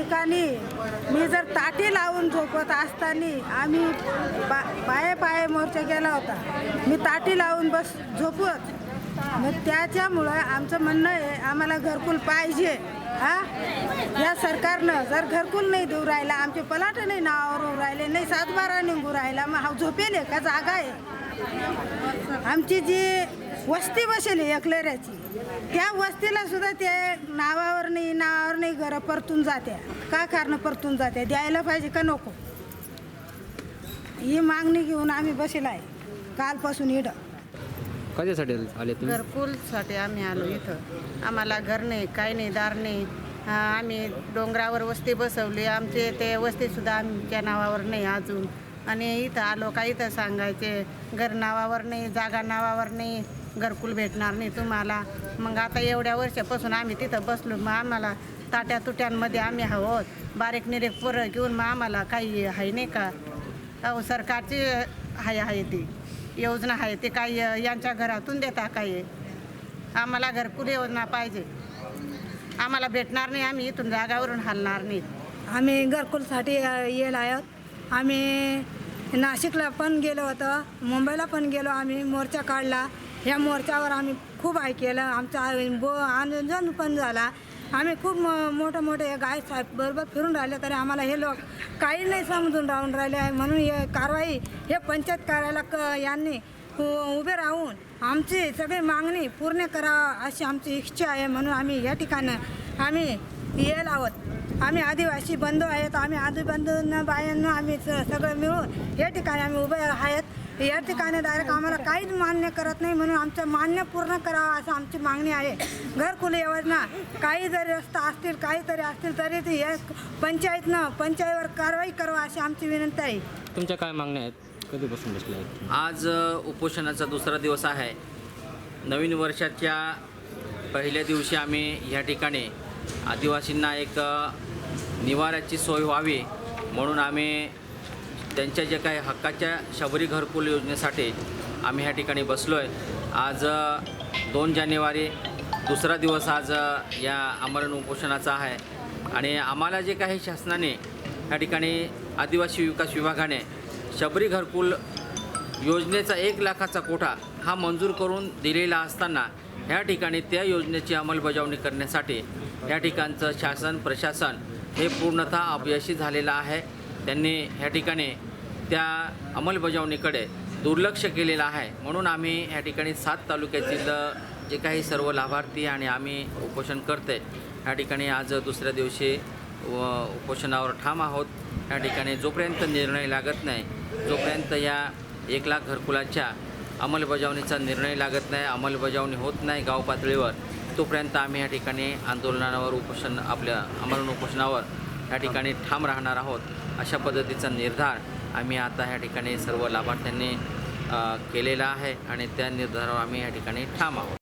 ठिकाणी मी जर ताटी लावून झोपत असताना आम्ही बा पाये पाये मोर्चा केला होता. मी ताटी लावून बस झोपवत. मग त्याच्यामुळं आमचं म्हणणं आहे आम्हाला घरकुल पाहिजे. हा? या सरकारनं जर घरकुल नाही देऊ राहिला आमचे पलाट नाही नावावर होऊ राहिले नाही सातबारा निघू राहिला मग हा झोपेल आहे का? जागा आहे. आमची जी वस्ती बसेल आहे एकलेऱ्याची त्या वस्तीला सुद्धा ते नावावर नाही नावावर नाही घरं परतून जात्या. का कारण परतून जात्या? द्यायला पाहिजे का नको? ही मागणी घेऊन आम्ही बसेल आहे कालपासून इडं कशासाठी आले तुम्ही? घरकुलसाठी आम्ही आलो इथं. आम्हाला घर नाही काही नाही दार नाही. हा, आम्ही डोंगरावर वस्ती बसवली. आमचे ते वस्तीसुद्धा आमच्या नावावर नाही अजून. आणि इथं आलो का इथं सांगायचे घर नावावर नाही जागा नावावर नाही घरकुल भेटणार नाही तुम्हाला. मग आता एवढ्या वर्षापासून आम्ही तिथं बसलो मग आम्हाला ताट्या तुट्यांमध्ये आम्ही आहोत. बारीक निरेक पोरं घेऊन मग आम्हाला काही आहे नाही का? अहो सरकारची आहे आहे ती. योजना आहे ते काही यांच्या घरातून देता काही? आम्हाला घरकुल योजना पाहिजे. आम्हाला भेटणार नाही आम्ही इथून जागावरून हलणार नाही. आम्ही घरकुलसाठी येईल आहोत. आम्ही नाशिकला पण गेलो होतो मुंबईला पण गेलो आम्ही मोर्चा काढला. ह्या मोर्चावर आम्ही खूप हाय केलं आमचा बो आनंदन पण झाला. आम्ही खूप मो मोठे मोठे गाय बरोबर फिरून राहिले तरी आम्हाला हे लोक काही नाही समजून राहून राहिले आहे. म्हणून हे कारवाई हे पंचायत कार्यालय क यांनी उभे राहून आमची सगळी मागणी पूर्ण करावं अशी आमची इच्छा आहे. म्हणून आम्ही या ठिकाणी आम्ही येल आहोत. आम्ही आदिवासी बंधू आहेत आम्ही आदिबंधूंना बायांना आम्ही स- सगळं मिळून या ठिकाणी आम्ही उभे आहेत. या ठिकाणी डायरेक्ट आम्हाला काहीच मान्य करत नाही म्हणून आमचं मान्य पूर्ण करावं असं आमची मागणी आहे. घरकुल योजना काही जरी रस्ता असतील काहीतरी असतील तरी ते या पंचायतनं पंचायतीवर कारवाई करावं अशी आमची विनंती आहे. तुमच्या काय मागण्या आहेत? कधीपासून बसले आहेत? आज उपोषणाचा दुसरा दिवस आहे. नवीन वर्षाच्या पहिल्या दिवशी आम्ही या ठिकाणी आदिवासींना एक निवाऱ्याची सोय व्हावी म्हणून आम्ही त्यांच्या जे काही हक्काच्या शबरी घरकुल योजनेसाठी आम्ही ह्या ठिकाणी बसलो आहे आज दोन जानेवारी दुसरा दिवस आज या आमरण उपोषणाचा आहे. आणि आम्हाला जे काही शासनाने ह्या ठिकाणी आदिवासी विकास विभागाने शबरी घरकुल योजनेचा एक लाखाचा कोटा हा मंजूर करून दिलेला असताना ह्या ठिकाणी त्या योजनेची अंमलबजावणी करण्यासाठी या ठिकाणचं शासन प्रशासन हे पूर्णतः अपयशी झालेलं आहे. त्यांनी ह्या ठिकाणी त्या अंमलबजावणीकडे दुर्लक्ष केलेलं आहे. म्हणून आम्ही ह्या ठिकाणी सात तालुक्यातील जे काही सर्व लाभार्थी आणि आम्ही उपोषण करते ह्या ठिकाणी आज दुसऱ्या दिवशी व उपोषणावर ठाम आहोत. या ठिकाणी जोपर्यंत निर्णय लागत नाही जोपर्यंत या एक लाख घरकुलाच्या अंमलबजावणीचा निर्णय लागत नाही अंमलबजावणी होत नाही गाव पातळीवर तोपर्यंत आम्ही या ठिकाणी आंदोलनावर उपोषण आपल्या आमरण उपोषणावर या ठिकाणी ठाम राहणार आहोत अशा पद्धतीचा निर्धार आम्ही आता ह्या ठिकाणी सर्व लाभार्थ्यांनी केलेला आहे आणि त्या निर्धारावर आम्ही या ठिकाणी ठाम आहोत.